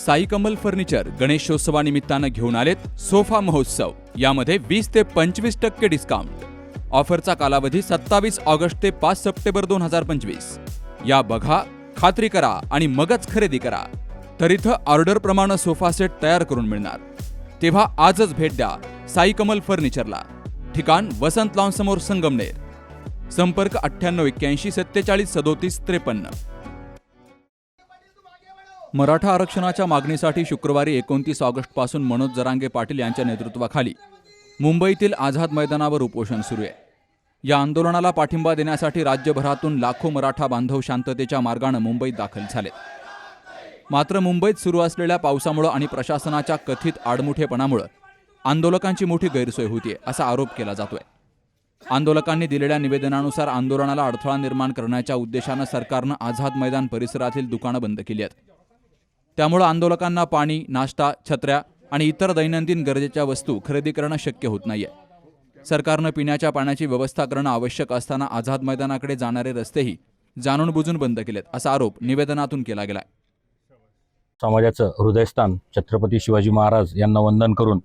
Sai Kamal furniture गणेशोत्सवानिमित्तानं घेऊन आलेत sofa महोत्सव. यामध्ये वीस ते पंचवीस टक्के डिस्काउंट ऑफरचा कालावधी सत्तावीस ऑगस्ट ते पाच सप्टेंबर दोन हजार पंचवीस. या बघा खात्री करा आणि मगच खरेदी करा. तर इथं ऑर्डरप्रमाणे सोफा सेट तयार करून मिळणार. तेव्हा आजच भेट द्या साई कमल फर्निचरला. ठिकाण वसंत लॉन समोर संगमनेर. संपर्क अठ्ठ्याण्णव एक्क्याऐंशी सत्तेचाळीस सदोतीस त्रेपन्न. मराठा आरक्षणाच्या मागणीसाठी शुक्रवारी एकोणतीस ऑगस्टपासून मनोज जरांगे पाटील यांच्या नेतृत्वाखाली मुंबईतील आझाद मैदानावर उपोषण सुरू आहे. या आंदोलनाला पाठिंबा देण्यासाठी राज्यभरातून लाखो मराठा बांधव शांततेच्या मार्गानं मुंबईत दाखल झालेत. मात्र मुंबईत सुरू असलेल्या पावसामुळं आणि प्रशासनाच्या कथित आडमुठेपणामुळं आंदोलकांची मोठी गैरसोय होतीये असा आरोप केला जातोय. आंदोलकांनी दिलेल्या निवेदनानुसार आंदोलनाला अडथळा निर्माण करण्याच्या उद्देशानं सरकारनं आझाद मैदान परिसरातील दुकानं बंद केली आहेत. त्यामुळं आंदोलकांना पाणी नाश्ता छत्र्या आणि इतर दैनंदिन गरजेच्या वस्तू खरेदी करणं शक्य होत नाही आहे सरकारनं पिण्याच्या पाण्याची व्यवस्था करणं आवश्यक असताना आझाद मैदानाकडे जाणारे रस्तेही जाणून बुजून बंद केलेत असा आरोप निवेदनातून केला गेलाय. समाजाचं हृदयस्थान छत्रपती शिवाजी महाराज यांना वंदन करून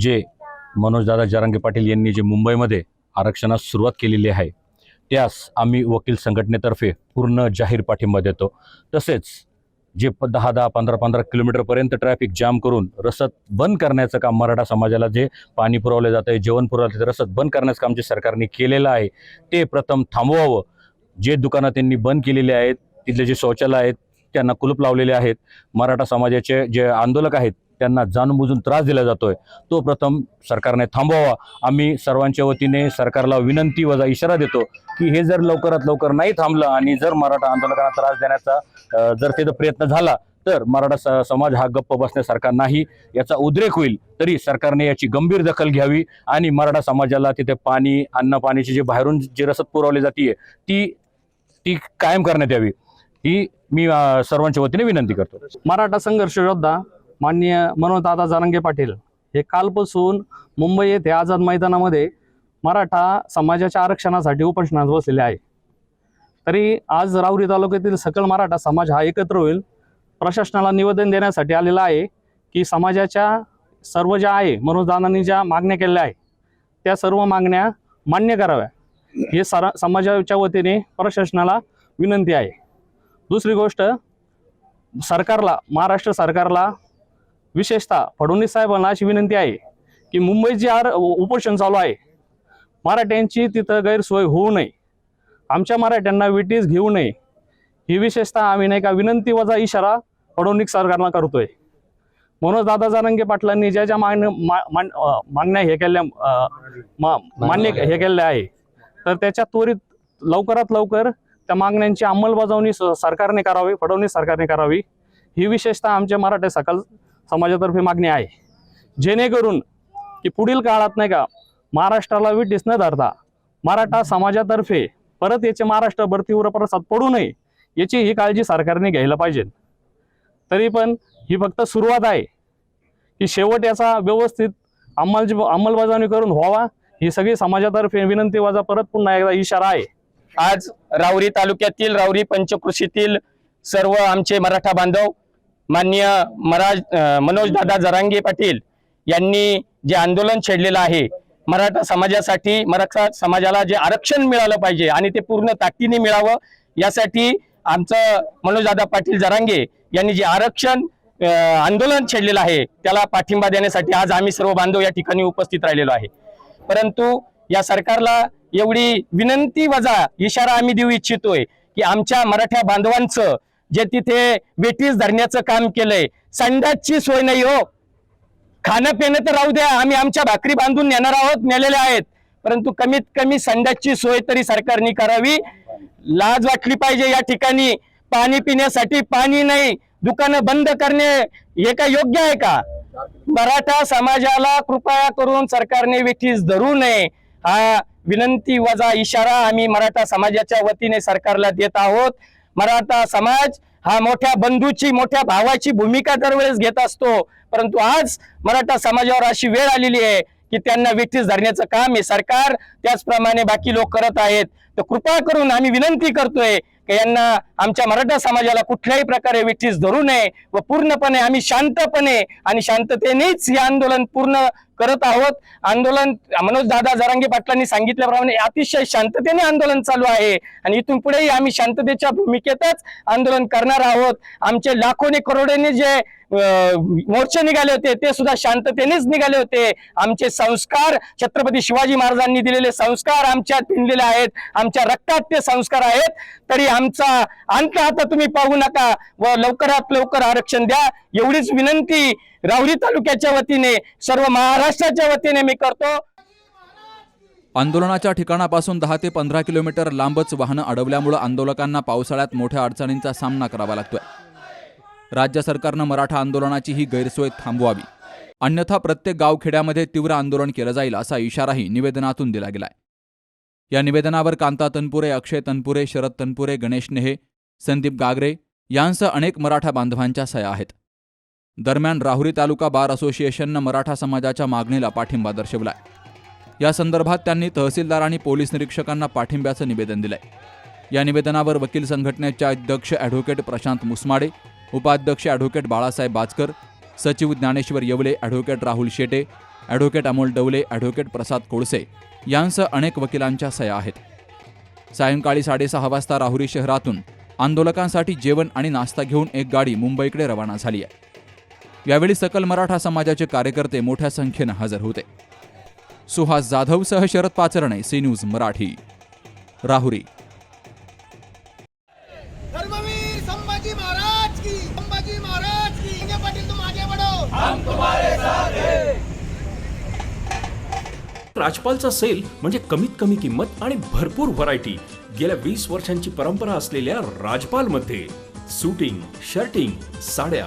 जे मनोजदादा जरांगे पाटील यांनी जे मुंबईमध्ये आरक्षणास सुरुवात केलेली आहे त्यास आम्ही वकील संघटनेतर्फे पूर्ण जाहीर पाठिंबा देतो. तसेच जे प दहा दहा पंधरा पंधरा किलोमीटरपर्यंत ट्रॅफिक जाम करून रसद बंद करण्याचं काम मराठा समाजाला जे पाणी पुरवलं जातं आहे जेवण पुरवलं जातं रसद बंद करण्याचं काम जे सरकारने केलेलं आहे ते प्रथम थांबवावं. जे दुकानं त्यांनी बंद केलेली आहेत तिथले जे शौचालय आहेत त्यांना कुलूप लावलेले आहेत. मराठा समाजाचे जे आंदोलक आहेत त्यांना जाणूनबुजून त्रास दिला जातोय. तो प्रथम सरकारने थांबवावा. आम्ही सर्वांच्या वतीने सरकारला विनंती वजा इशारा देतो की हे जर लवकरात लवकर नाही थांबलं आणि जर मराठा आंदोलकांना त्रास देण्याचा जर तिथं प्रयत्न झाला तर मराठा समाज हा गप्प बसण्यासारखा नाही. याचा उद्रेक होईल तरी सरकारने याची गंभीर दखल घ्यावी आणि मराठा समाजाला तिथे पाणी अन्न पाण्याची जे बाहेरून जी रसद पुरवली जाते ती ती कायम करण्यात यावी. ही मी सर्वांच्या वतीने विनंती करतो. मराठा संघर्ष योद्धा माननीय मनोजदादा जारंगे पाटील. हे कालपासून मुंबई येथे आझाद मैदानामध्ये मराठा समाजाच्या आरक्षणासाठी उपोषणात बसलेले आहे. तरी आज राऊरी तालुक्यातील सकल मराठा समाज हा एकत्र होईल. प्रशासनाला निवेदन देण्यासाठी आलेला आहे की समाजाच्या सर्व ज्या आहे मनोजदानांनी ज्या मागण्या केलेल्या आहे त्या सर्व मागण्या मान्य कराव्या. हे सरा समाजाच्या वतीने प्रशासनाला विनंती आहे. दुसरी गोष्ट सरकारला महाराष्ट्र सरकारला विशेषतः फडणवीस साहेबांना अशी विनंती आहे की मुंबईत जे आर उपोषण चालू आहे मराठ्यांची तिथं गैरसोय होऊ नये. आमच्या मराठ्यांना विटीस घेऊ नये. ही विशेषतः आम्ही नाही का विनंती वजा इशारा फडणवीस सरकारला करतोय. म्हणून दादा जारंगे पाटलांनी ज्या ज्या मागण्या मागण्या हे केल्या मान्य हे केलेल्या आहे तर त्याच्या त्वरित लवकरात लवकर त्या मागण्यांची अंमलबजावणी सरकारने करावी फडणवीस सरकारने करावी. ही विशेषतः आमच्या मराठा सकल समाजातर्फे मागणी आहे. जेणेकरून की पुढील काळात नाही का महाराष्ट्राला विटीस न धरता मराठा समाजातर्फे परत याचे महाराष्ट्रभर तीव्र प्रसाद पडू नये याची ही काळजी सरकारने घ्यायला पाहिजे. तरी पण ही फक्त सुरुवात आहे की शेवट याचा व्यवस्थित अंमल अंमलबजावणी करून व्हावा ही सगळी समाजातर्फे विनंती वाजा परत पुन्हा एकदा इशारा आहे. आज रावरी तालुक्यातील रावरी पंचकृषीतील सर्व आमचे मराठा बांधव माननीय मराज मनोजदादा जरांगे पाटील यांनी जे आंदोलन छेडलेलं आहे मराठा समाजासाठी मराठा समाजाला जे आरक्षण मिळालं पाहिजे आणि ते पूर्ण ताकदीने मिळावं यासाठी आमचं मनोजदादा पाटील जरांगे यांनी जे आरक्षण आंदोलन छेडलेलं आहे त्याला पाठिंबा देण्यासाठी आज आम्ही सर्व बांधव या ठिकाणी उपस्थित राहिलेलो आहे. परंतु या सरकारला एवढी विनंती वजा इशारा आम्ही देऊ इच्छितोय की आमच्या मराठा बांधवांचं जे तिथे वेटीस धरण्याचं काम केलंय. संडासची सोय नाही हो. खाणं पिणं तर राहू द्या. आम्ही आमच्या भाकरी बांधून नेणार आहोत नेलेल्या आहेत. परंतु कमीत कमी संडासची सोय तरी सरकारने करावी. लाज वाटली पाहिजे या ठिकाणी. पाणी पिण्यासाठी पाणी नाही. दुकानं बंद करणे हे काय योग्य आहे का? मराठा समाजाला कृपया करून सरकारने वेठीस धरू नये. हा विनंती वजा इशारा आम्ही मराठा समाजाच्या वतीने सरकारला देत आहोत. मराठा समाज हा मोठ्या बंधूची मोठ्या भावाची भूमिका दरवेळेस घेत असतो. परंतु आज मराठा समाजावर अशी वेळ आलेली आहे की त्यांना वेठीस धरण्याचं काम हे सरकार त्याचप्रमाणे बाकी लोक करत आहेत. तर कृपा करून आम्ही विनंती करतोय की यांना आमच्या मराठा समाजाला कुठल्याही प्रकारे विठीस धरू नये व पूर्णपणे आम्ही शांतपणे आणि शांततेनेच हे आंदोलन पूर्ण करत आहोत. आंदोलन मनोज दादा जरांगे पाटलांनी सांगितल्याप्रमाणे अतिशय शांततेने आंदोलन चालू आहे. आणि इथून पुढेही आम्ही शांततेच्या भूमिकेतच आंदोलन करणार आहोत. आमचे लाखोने करोडोने जे मोर्चे निघाले होते ते सुद्धा शांततेनेच निघाले होते. आमचे संस्कार छत्रपती शिवाजी महाराजांनी दिलेले संस्कार आमच्यात भिनलेले आहेत. आमच्या रक्तात ते संस्कार आहेत. तरी आमचा अंत आता तुम्ही पाहू नका व लवकरात लवकर आरक्षण द्या. एवढीच विनंती राहुरी तालुक्याच्या वतीने सर्व महाराष्ट्राच्या वतीने मी करतो. आंदोलनाच्या ठिकाणापासून दहा ते पंधरा किलोमीटर लांबच वाहनं अडवल्यामुळे आंदोलकांना पावसाळ्यात मोठ्या अडचणींचा सामना करावा लागतोय. राज्य सरकारनं मराठा आंदोलनाची ही गैरसोय थांबवावी. अन्यथा प्रत्येक गावखेड्यामध्ये तीव्र आंदोलन केलं जाईल असा इशाराही निवेदनातून दिला गेलाय. या निवेदनावर कांता तनपुरे अक्षय तनपुरे शरद तनपुरे गणेश नेहे संदीप गागरे यांसह अनेक मराठा बांधवांच्या सह्या आहेत. दरम्यान राहुरी तालुका बार असोसिएशननं मराठा समाजाच्या मागणीला पाठिंबा दर्शवलाय. या संदर्भात त्यांनी तहसीलदार आणि पोलीस निरीक्षकांना पाठिंब्याचं निवेदन दिलंय. या निवेदनावर वकील संघटनेचे अध्यक्ष ॲडव्होकेट प्रशांत मुसमाडे उपाध्यक्ष ॲडव्होकेट बाळासाहेब बाजकर सचिव Dnyaneshwar Yewale advocate Rahul Shete advocate Amol Dawale advocate Prasad Kolse यांसह अनेक वकिलांच्या सह्या आहेत. सायंकाळी साडेसहा वाजता राहुरी शहरातून आंदोलकांसाठी जेवण आणि नाश्ता घेऊन एक गाडी मुंबईकडे रवाना झाली आहे. यावेळी सकल मराठा समाजाचे कार्यकर्ते मोठ्या संख्येनं हजर होते. सुहास जाधवसह शरद पाचरणे सी न्यूज मराठी. राहुरी. धर्मवीर संभाजी महाराज की संभाजी महाराज की. इंगे पाटील तुम आगे बढ़ो. राजपालचा सेल म्हणजे कमीत कमी किंमत आणि भरपूर व्हरायटी गेल्या वीस वर्षांची परंपरा असलेल्या राजपालमध्ये सुटिंग शर्टिंग साड्या